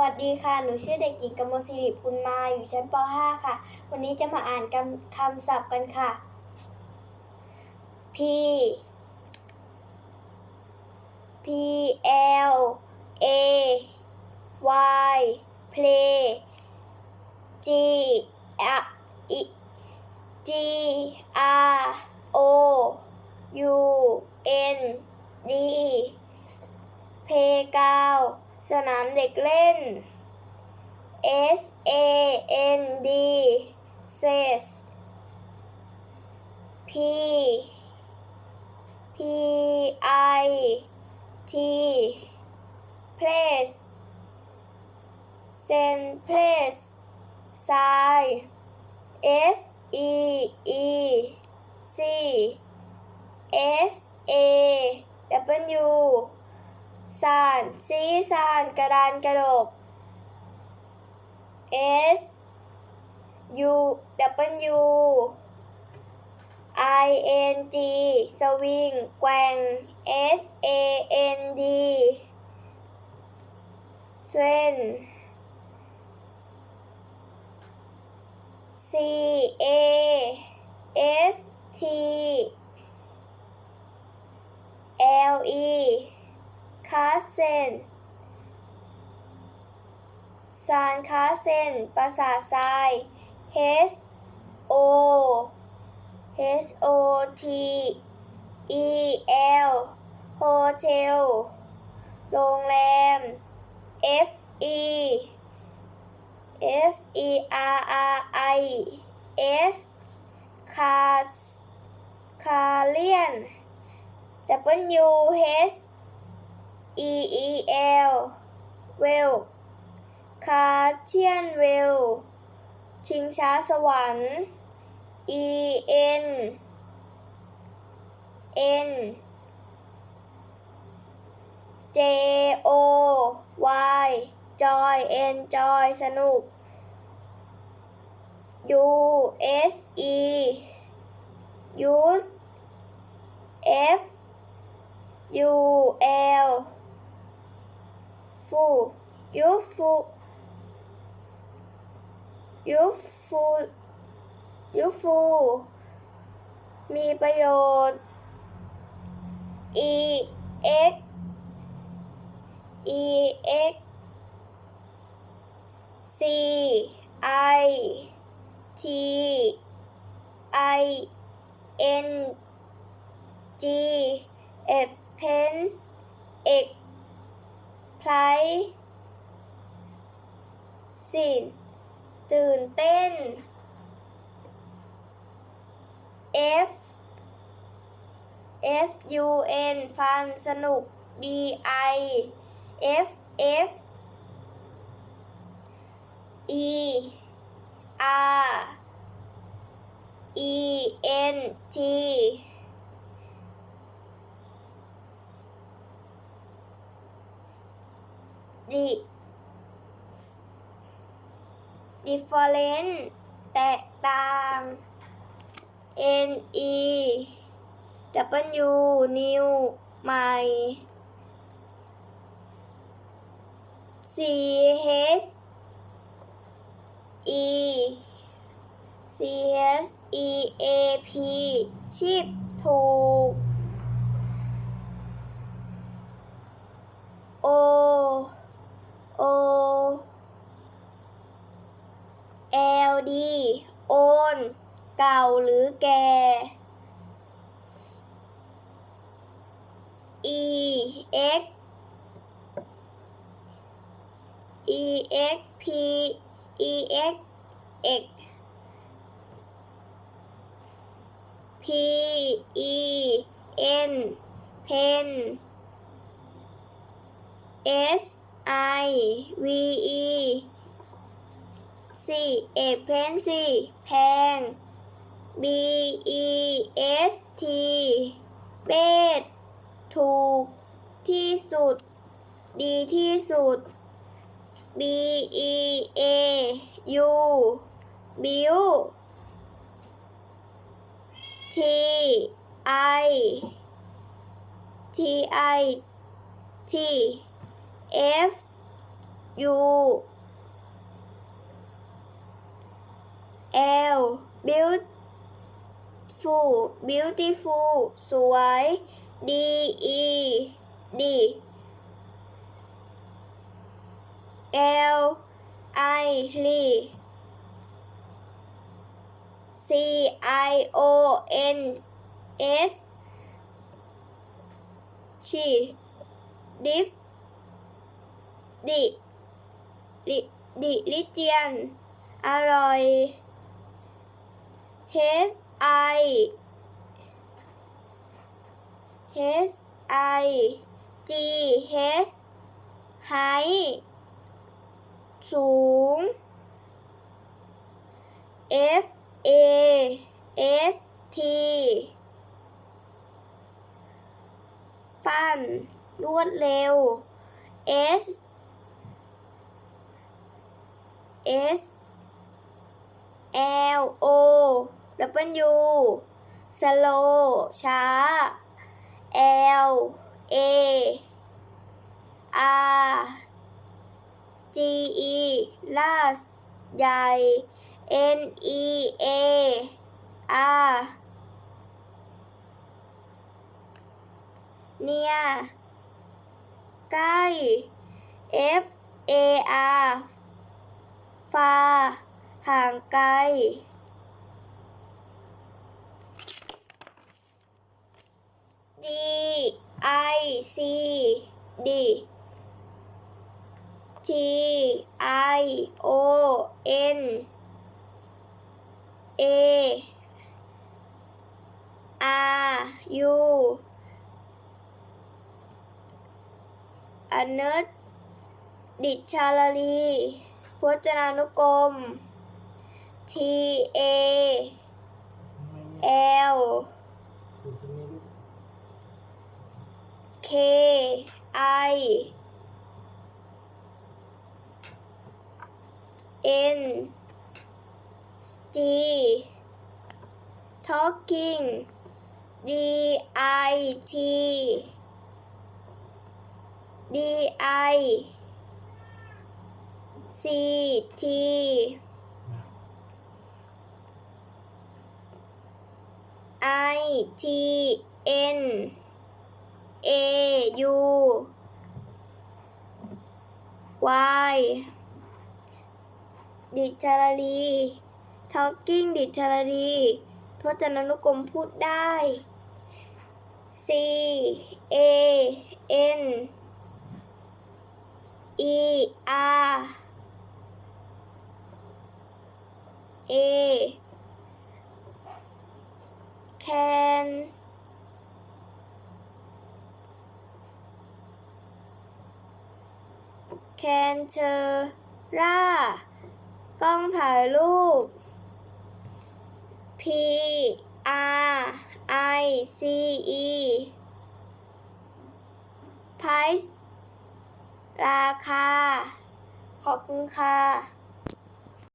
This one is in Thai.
วัสดีค่ะ หนูชื่อเด็กหญิงกมลศิริพุนมา อยู่ชั้นป .5 ค่ะ วันนี้จะมาอ่านคำคำศัพท์กันค่ะ P P L A Y play G R E G R O U N D เพกาว สนามเด็กเล่น S A N D S P P I T place send place sign S E E C S A W สานซีสานกระดานกระดก S U W I N G สวิงแกว่ง S A N D เส้น C A S T L E คาเซนซานคาเซนปราสาททราย H O H O T E L โฮเทลโรงแรม F E F E R R I S คาคาเลียน W H E E L เวลคาเทียนเวลชิงช้าสวรรค์ E N N J O Y จอย N จอยสนุก U S E use F U L ฟูยูฟูยูฟูยูฟูมีประโยชน์ E X E X C I T I N G เอ็ดเพนเอก ไพรสินตื่นเต้น F F U N ฟันสนุก D I F F E R E N T ดิ different แตกต่าง N E W new ใหม่ C H E C H E A P ชิปถูก O O L D โอน เก่าหรือแก่ E X E X P E X X P E N pen S I V E สี่เอกเพนสี่แพง B E S T เบสถูก ที่สุด ดีที่สุด B E A U บิว T I T I T F U L beautiful beautiful สวย D E D L I Lee C I O N S she dif ดิดิดิลิเจียน อร่อย H I H I G H ไฮสูง F A S T ฟัน รวดเร็ว S S L O W slow ช้า L A R G E ลาสใหญ่ N E A R เนียใกล้ F A R ฟาห่างไกล D I C D T I O N A R U อเนิร์ดดิชาลารีพจนานุกรม T A L K I N G talking D I T D I C T I T N A U Y ดิจารี talking ดิจารีพจนานุกรมพูดได้ C A N E R A แคนเชอร่า กล้องถ่ายรูป P R I C E ไพร c e ราคา ขอบคุณค่ะ